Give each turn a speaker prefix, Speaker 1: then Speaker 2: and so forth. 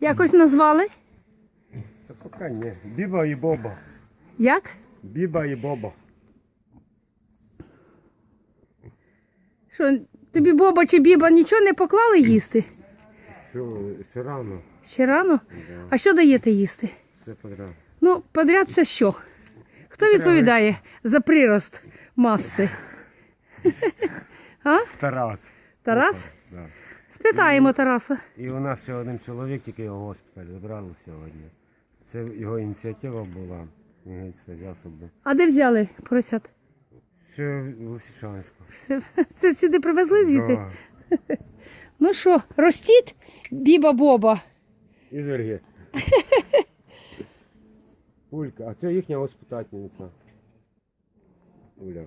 Speaker 1: Якось назвали?
Speaker 2: Та поки ні. Біба і боба.
Speaker 1: Як?
Speaker 2: Біба і боба.
Speaker 1: Що, тобі Боба чи Біба нічого не поклали їсти?
Speaker 2: Що, ще рано.
Speaker 1: Ще рано?
Speaker 2: Да.
Speaker 1: А що даєте їсти?
Speaker 2: Все подряд.
Speaker 1: Ну, подряд це що? Хто відповідає за прирост маси? А?
Speaker 2: Тарас.
Speaker 1: Тарас?
Speaker 2: Да.
Speaker 1: Спитаємо Тараса.
Speaker 2: І у нас ще один чоловік, який його в госпіталь забрали сьогодні. Це його ініціатива була. Він взяв собі.
Speaker 1: А де взяли поросят?
Speaker 2: Ще в Лисичанську.
Speaker 1: Все- Це сюди привезли звідти?
Speaker 2: Да.
Speaker 1: Ну що, ростіть, біба Боба.
Speaker 2: І Сергій. Пулька, а це їхня воспитательниця. Уля.